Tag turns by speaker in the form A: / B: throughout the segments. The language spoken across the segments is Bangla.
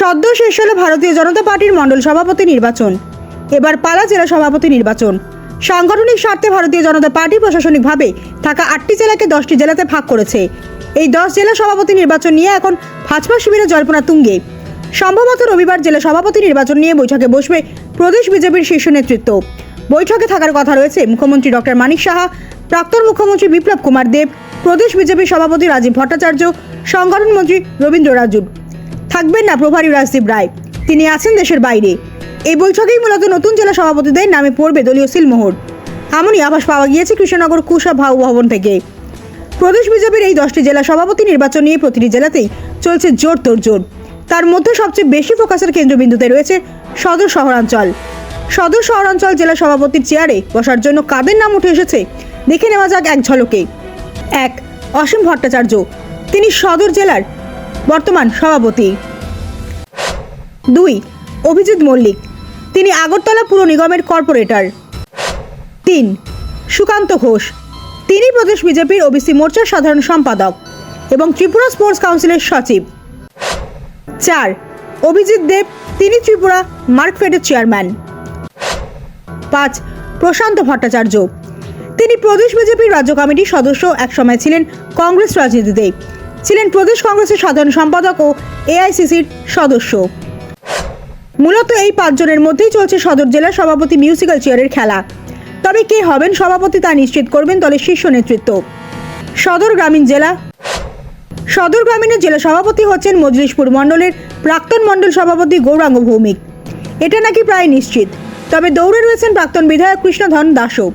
A: সদ্য শেষ হলো ভারতীয় জনতা পার্টির মণ্ডল সভাপতি নির্বাচন। এবার পালা জেলা সভাপতি নির্বাচন। সাংগঠনিক স্বার্থে ভারতীয় জনতা পার্টি প্রশাসনিকভাবে থাকা আটটি জেলাকে দশটি জেলাতে ভাগ করেছে। এই দশ জেলা সভাপতি নির্বাচন নিয়ে এখন ভাজপা শিবিরে জল্পনা তুঙ্গে। সম্ভবত রবিবার জেলা সভাপতি নির্বাচন নিয়ে বৈঠকে বসবে প্রদেশ বিজেপির শীর্ষ নেতৃত্ব। বৈঠকে থাকার কথা রয়েছে মুখ্যমন্ত্রী ডক্টর মানিক সাহা, প্রাক্তন মুখ্যমন্ত্রী বিপ্লব কুমার দেব, প্রদেশ বিজেপি সভাপতি রাজীব ভট্টাচার্য, সংগঠন মন্ত্রী রবীন্দ্র রাজু থাকবেন না প্রভারী রাজদীপ রায়। তিনি আছেন দেশের বাইরে। এই বৈঠকেই মূলত নতুন জেলা সভাপতিদের নামে পড়বে দলীয় সিলমোহর। এমনই আভাস পাওয়া গিয়েছে কৃষ্ণনগর কুশা ভাউ ভবন থেকে। প্রদেশ বিজেপির এই দশটি জেলা সভাপতি নির্বাচন নিয়ে প্রতিটি জেলাতেই চলছে জোর তোড়জোড়। তার মধ্যে সবচেয়ে বেশি ফোকাসের কেন্দ্রবিন্দুতে রয়েছে সদর শহরাঞ্চল। সদর শহরাঞ্চল জেলা সভাপতির চেয়ারে বসার জন্য কাদের নাম উঠে এসেছে দেখে নেওয়া যাক এক ঝলকে। এক, অসীম ভট্টাচার্য। তিনি সদর জেলার বর্তমান সভাপতি। দুই, অভিজিৎ মল্লিক। তিনি আগরতলা পুর নিগমের কর্পোরেটর। তিন, সুকান্ত ঘোষ। তিনি প্রদেশ বিজেপির ওবিসি মোর্চার সাধারণ সম্পাদক এবং ত্রিপুরা স্পোর্টস কাউন্সিলের সচিব। চার, অভিজিৎ দেব। তিনি ত্রিপুরা মার্কফেডের চেয়ারম্যান। পাঁচ, প্রশান্ত ভট্টাচার্য। তিনি প্রদেশ বিজেপির রাজ্য কমিটির সদস্য। একসময় ছিলেন কংগ্রেস রাজনীতিতে। ছিলেন প্রদেশ কংগ্রেসের সাধারণ সম্পাদক ও এআইসিসির সদস্য। মূলত এই পাঁচজনের মধ্যেই চলছে সদর জেলার সভাপতি মিউজিক্যাল চেয়ারের খেলা। তবে কে হবেন সভাপতি তা নিশ্চিত করবেন দলের শীর্ষ নেতৃত্ব। সদর গ্রামীণ জেলা। সদর গ্রামীণের জেলা সভাপতি হচ্ছেন মজলিশপুর মণ্ডলের প্রাক্তন মণ্ডল সভাপতি গৌরাঙ্গ ভৌমিক। এটা নাকি প্রায় নিশ্চিত। তবে দৌড়ে রয়েছেন প্রাক্তন বিধায়ক কৃষ্ণধন দাসও।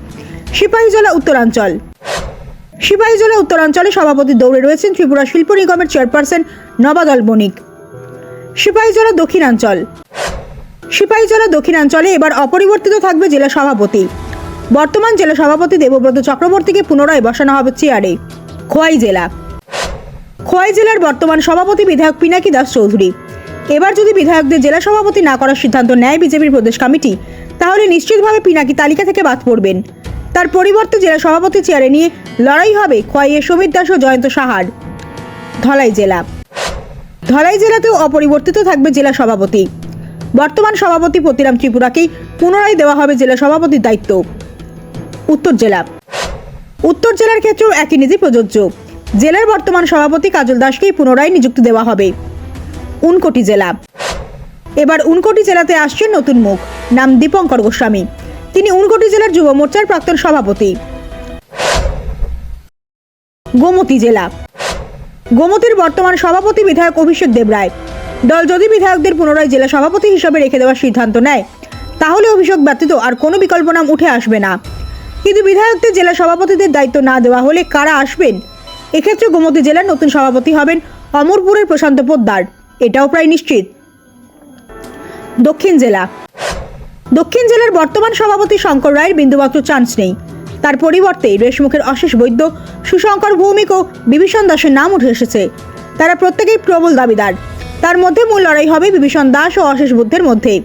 A: সিপাহীজলা উত্তরাঞ্চল। সিপাহীজলা উত্তরাঞ্চলে সভাপতি দৌড়ে রয়েছেন ত্রিপুরা শিল্প নিগমের চেয়ারপারসন নবাদল বণিক সিপাহী জেলা দক্ষিণাঞ্চল। সিপাহীজলা দক্ষিণাঞ্চলে এবার অপরিবর্তিত থাকবে জেলা সভাপতি। বর্তমান জেলা সভাপতি দেবব্রত চক্রবর্তীকে পুনরায় বসানো হবে চেয়ারে। খোয়াই জেলা। খোয়াই জেলার বর্তমান সভাপতি বিধায়ক পিনাকি দাস চৌধুরী। এবার যদি বিধায়কদের জেলা সভাপতি না করার সিদ্ধান্ত নেয় বিজেপির প্রদেশ কমিটি, তাহলে নিশ্চিতভাবে পিনাকি তালিকা থেকে বাদ পড়বেন। তার পরিবর্তে জেলা সভাপতি চেয়ারে নিয়ে লড়াই হবে খোয়াইয়ে সমীর দাস ও জয়ন্ত সাহার। ধলাই জেলা। ধলাই জেলাতেও অপরিবর্তিত থাকবে জেলা সভাপতি। বর্তমান সভাপতি পতিরাম ত্রিপুরাকেই পুনরায় দেওয়া হবে জেলা সভাপতির দায়িত্ব। উত্তর জেলা। উত্তর জেলার ক্ষেত্রেও একই নীতি প্রযোজ্য। জেলার বর্তমান সভাপতি কাজল দাসকেই পুনরায় নিযুক্তি দেওয়া হবে। উনকোটি জেলা। এবার উনকোটি জেলাতে আসছেন নতুন মুখ। নাম দীপঙ্কর গোস্বামী। তিনি উনকোটি জেলার যুব মোর্চার প্রাক্তন সভাপতি। গোমতী জেলা। গোমতীর বর্তমান সভাপতি বিধায়ক অভিষেক দেবরায় দল যদি বিধায়কদের পুনরায় জেলা সভাপতি হিসাবে রেখে দেওয়ার সিদ্ধান্ত নেয়, তাহলে অভিষেক ব্যতীত আর কোনো বিকল্প নাম উঠে আসবে না। কিন্তু বিধায়কদের জেলা সভাপতিদের দায়িত্ব না দেওয়া হলে কারা আসবেন? এক্ষেত্রে গোমতী জেলার নতুন সভাপতি হবেন অমরপুরের প্রশান্ত পোদ্দার। এটাও প্রায় নিশ্চিত। দক্ষিণ জেলা। দক্ষিণ জেলার বর্তমান সভাপতি শঙ্কর রায়ের বিন্দুমাত্র চান্স নেই। তার পরিবর্তে রেশমুখের অশেষ বৈদ্য, সুশঙ্কর ভৌমিক ও বিভীষণ দাসের নাম উঠে এসেছে। তারা প্রত্যেকেই প্রবল দাবিদার। তার মধ্যে মূল লড়াই হবে বিভীষণ দাস ও অশেষ বুদ্ধের মধ্যে।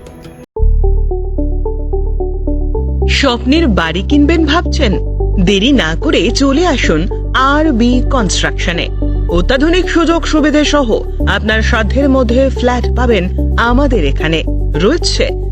B: স্বপ্নের বাড়ি কিনবেন ভাবছেন? দেরি না করে চলে আসুন আর বি কনস্ট্রাকশনে অত্যাধুনিক সুযোগ সুবিধে সহ আপনার সাধ্যের মধ্যে ফ্ল্যাট পাবেন আমাদের এখানে। রয়েছে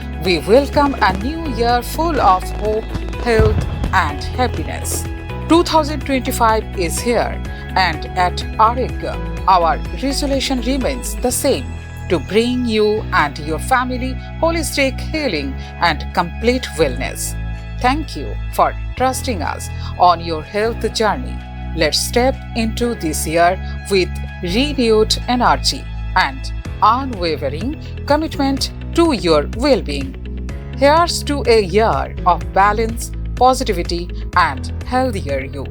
C: we welcome a new year full of hope, health, and happiness. 2025 is here, and at Arigya, our resolution remains the same to bring you and your family holistic healing and complete wellness. Thank you for trusting us on your health journey. Let's step into this year with renewed energy and unwavering commitment to your well being. Here's to a year of balance, positivity, and healthier you.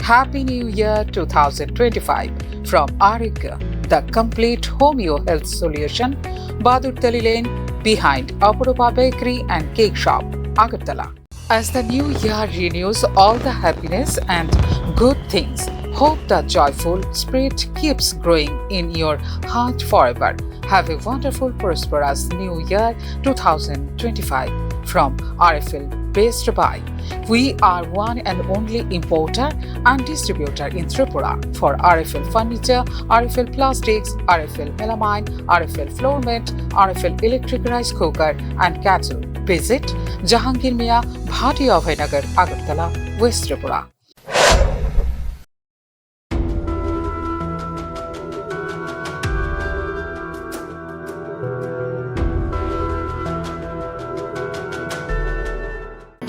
C: Happy New Year 2025 from Arika, the complete homeo health solution, Badur Tali Lane, behind Apuropa Bakery and Cake Shop, Agartala. As the new year renews all the happiness and good things, hope the joyful spirit keeps growing in your heart forever. Have a wonderful, prosperous new year 2025 from RFL Based by. We are one and only importer and distributor in Tripura for RFL furniture, RFL plastics, RFL melamine, RFL floor mat, RFL electric rice cooker, and kettle. Visit Jahangir Mia, Bhati Abhaynagar, Agartala, West Tripura.